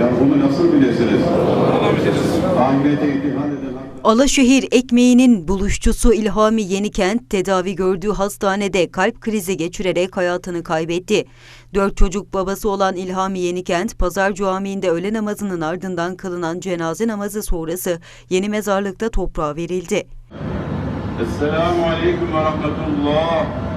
Ya bunu nasıl bilirsiniz? Ahirete itihan eden Alaşehir ekmeğinin buluşçusu İlhami Yenikent tedavi gördüğü hastanede kalp krizi geçirerek hayatını kaybetti. Dört çocuk babası olan İlhami Yenikent, Pazar Camii'nde öğle namazının ardından kılınan cenaze namazı sonrası yeni mezarlıkta toprağa verildi. Esselamu Aleyküm ve Rahmetullah.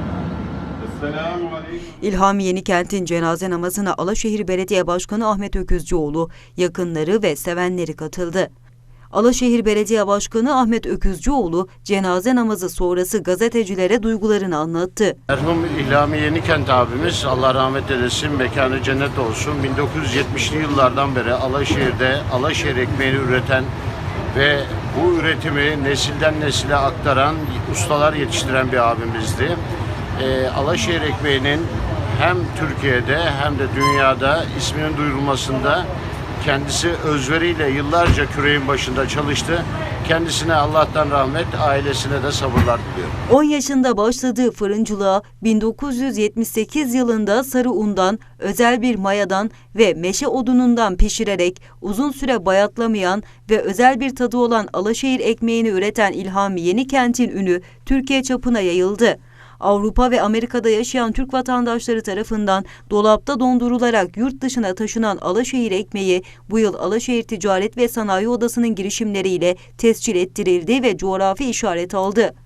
İlhami Yenikent'in cenaze namazına Alaşehir Belediye Başkanı Ahmet Öküzcüoğlu, yakınları ve sevenleri katıldı. Alaşehir Belediye Başkanı Ahmet Öküzcüoğlu cenaze namazı sonrası gazetecilere duygularını anlattı. Merhum İlhami Yenikent abimiz Allah rahmet eylesin, mekanı cennet olsun. 1970'li yıllardan beri Alaşehir'de Alaşehir ekmeğini üreten ve bu üretimi nesilden nesile aktaran ustalar yetiştiren bir abimizdi. Ee, Alaşehir ekmeğinin hem Türkiye'de hem de dünyada isminin duyurulmasında kendisi özveriyle yıllarca küreğin başında çalıştı. Kendisine Allah'tan rahmet, ailesine de sabırlar diliyorum. 10 yaşında başladığı fırıncılığa 1978 yılında sarı undan, özel bir mayadan ve meşe odunundan pişirerek uzun süre bayatlamayan ve özel bir tadı olan Alaşehir ekmeğini üreten İlhami Yenikent'in ünü Türkiye çapına yayıldı. Avrupa ve Amerika'da yaşayan Türk vatandaşları tarafından dolapta dondurularak yurt dışına taşınan Alaşehir ekmeği bu yıl Alaşehir Ticaret ve Sanayi Odası'nın girişimleriyle tescil ettirildi ve coğrafi işaret aldı.